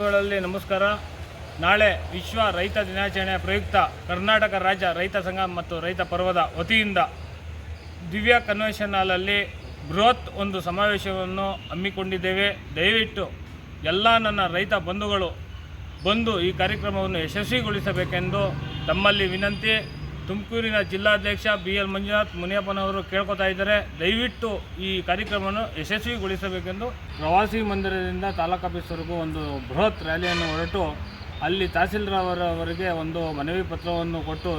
ನಮಸ್ಕಾರ. ನಾಳೆ ವಿಶ್ವ ರೈತ ದಿನಾಚರಣೆಯ ಪ್ರಯುಕ್ತ ಕರ್ನಾಟಕ ರಾಜ್ಯ ರೈತ ಸಂಘ ಮತ್ತು ರೈತ ಪರ್ವದ ವತಿಯಿಂದ ದಿವ್ಯ ಕನ್ವೆನ್ಷನ್ ಹಾಲಲ್ಲಿ ಬೃಹತ್ ಒಂದು ಸಮಾವೇಶವನ್ನು ಹಮ್ಮಿಕೊಂಡಿದ್ದೇವೆ. ದಯವಿಟ್ಟು ಎಲ್ಲ ನನ್ನ ರೈತ ಬಂಧುಗಳು ಬಂದು ಈ ಕಾರ್ಯಕ್ರಮವನ್ನು ಯಶಸ್ವಿಗೊಳಿಸಬೇಕೆಂದು ತಮ್ಮಲ್ಲಿ ವಿನಂತಿ ತುಮಕೂರಿನ ಜಿಲ್ಲಾಧ್ಯಕ್ಷ ಬಿ ಎಲ್ ಮಂಜುನಾಥ್ ಮುನಿಯಪ್ಪನವರು ಕೇಳ್ಕೊತಾ ಇದ್ದಾರೆ. ದಯವಿಟ್ಟು ಈ ಕಾರ್ಯಕ್ರಮವನ್ನು ಯಶಸ್ವಿಗೊಳಿಸಬೇಕೆಂದು ಪ್ರವಾಸಿ ಮಂದಿರದಿಂದ ತಾಲೂಕು ಆಫೀಸ್ವರೆಗೂ ಒಂದು ಬೃಹತ್ ರ್ಯಾಲಿಯನ್ನು ಹೊರಟು ಅಲ್ಲಿ ತಹಸೀಲ್ದಾರವರವರಿಗೆ ಒಂದು ಮನವಿ ಪತ್ರವನ್ನು ಕೊಟ್ಟು,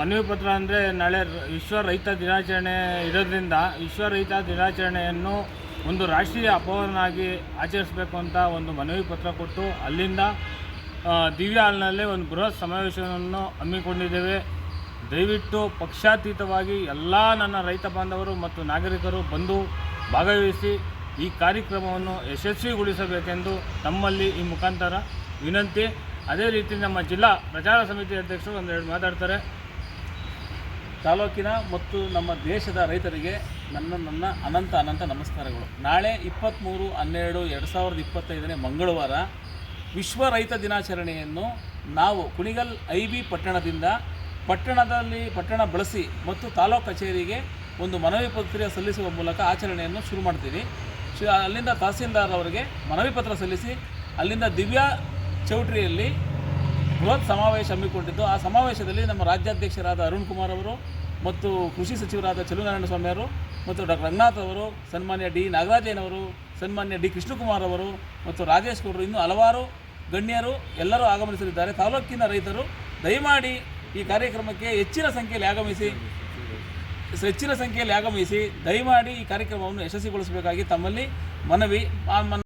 ಮನವಿ ಪತ್ರ ಅಂದರೆ ನಾಳೆ ವಿಶ್ವ ರೈತ ದಿನಾಚರಣೆ ಇರೋದ್ರಿಂದ ವಿಶ್ವ ರೈತ ದಿನಾಚರಣೆಯನ್ನು ಒಂದು ರಾಷ್ಟ್ರೀಯ ಹಬ್ಬವನ್ನಾಗಿ ಆಚರಿಸಬೇಕು ಅಂತ ಒಂದು ಮನವಿ ಪತ್ರ ಕೊಟ್ಟು ಅಲ್ಲಿಂದ ದಿವ್ಯ ಹಾಲ್ನಲ್ಲಿ ಒಂದು ಬೃಹತ್ ಸಮಾವೇಶವನ್ನು ಹಮ್ಮಿಕೊಂಡಿದ್ದೇವೆ. ದಯವಿಟ್ಟು ಪಕ್ಷಾತೀತವಾಗಿ ಎಲ್ಲ ನನ್ನ ರೈತ ಬಾಂಧವರು ಮತ್ತು ನಾಗರಿಕರು ಬಂದು ಭಾಗವಹಿಸಿ ಈ ಕಾರ್ಯಕ್ರಮವನ್ನು ಯಶಸ್ವಿಗೊಳಿಸಬೇಕೆಂದು ತಮ್ಮಲ್ಲಿ ಈ ಮುಖಾಂತರ ವಿನಂತಿ. ಅದೇ ರೀತಿ ನಮ್ಮ ಜಿಲ್ಲಾ ಪ್ರಚಾರ ಸಮಿತಿ ಅಧ್ಯಕ್ಷರು ಒಂದೆರಡು ಮಾತಾಡ್ತಾರೆ. ತಾಲೂಕಿನ ಮತ್ತು ನಮ್ಮ ದೇಶದ ರೈತರಿಗೆ ನನ್ನ ನನ್ನ ಅನಂತ ಅನಂತ ನಮಸ್ಕಾರಗಳು. ನಾಳೆ ಇಪ್ಪತ್ತ್ಮೂರು ಹನ್ನೆರಡು ಎರಡು ಸಾವಿರದ ಇಪ್ಪತ್ತೈದನೇ ಮಂಗಳವಾರ ವಿಶ್ವ ರೈತ ದಿನಾಚರಣೆಯನ್ನು ನಾವು ಕುಣಿಗಲ್ ಐ ಬಿ ಪಟ್ಟಣದಿಂದ ಪಟ್ಟಣದಲ್ಲಿ ಪಟ್ಟಣ ಬಳಸಿ ಮತ್ತು ತಾಲೂಕು ಕಚೇರಿಗೆ ಒಂದು ಮನವಿ ಪತ್ರ ಸಲ್ಲಿಸುವ ಮೂಲಕ ಆಚರಣೆಯನ್ನು ಶುರು ಮಾಡ್ತೀವಿ. ಅಲ್ಲಿಂದ ತಹಸೀಲ್ದಾರ್ ಅವರಿಗೆ ಮನವಿ ಪತ್ರ ಸಲ್ಲಿಸಿ, ಅಲ್ಲಿಂದ ದಿವ್ಯಾ ಚೌಟ್ರಿಯಲ್ಲಿ ಬೃಹತ್ ಸಮಾವೇಶ ಹಮ್ಮಿಕೊಂಡಿದ್ದು. ಆ ಸಮಾವೇಶದಲ್ಲಿ ನಮ್ಮ ರಾಜ್ಯಾಧ್ಯಕ್ಷರಾದ ಅರುಣ್ ಕುಮಾರ್ ಅವರು ಮತ್ತು ಕೃಷಿ ಸಚಿವರಾದ ಚಲುನಾರಾಯಣ ಸ್ವಾಮಿ ಅವರು ಮತ್ತು ಡಾಕ್ಟರ್ ರಂಗನಾಥ್ ಅವರು, ಸನ್ಮಾನ್ಯ ಡಿ ನಾಗರಾಜಯ್ಯನವರು ಸನ್ಮಾನ್ಯ ಡಿ ಕೃಷ್ಣಕುಮಾರ್ ಅವರು ಮತ್ತು ರಾಜೇಶ್ ಗೌಡರು ಇನ್ನೂ ಹಲವಾರು ಗಣ್ಯರು ಎಲ್ಲರೂ ಆಗಮನಿಸಲಿದ್ದಾರೆ. ತಾಲೂಕಿನ ರೈತರು ದಯಮಾಡಿ ಈ ಕಾರ್ಯಕ್ರಮಕ್ಕೆ ಹೆಚ್ಚಿನ ಸಂಖ್ಯೆಯಲ್ಲಿ ಆಗಮಿಸಿ ಹೆಚ್ಚಿನ ಸಂಖ್ಯೆಯಲ್ಲಿ ಆಗಮಿಸಿ ದಯಮಾಡಿ ಈ ಕಾರ್ಯಕ್ರಮವನ್ನು ಯಶಸ್ವಿಗೊಳಿಸಬೇಕಾಗಿ ತಮ್ಮಲ್ಲಿ ಮನವಿ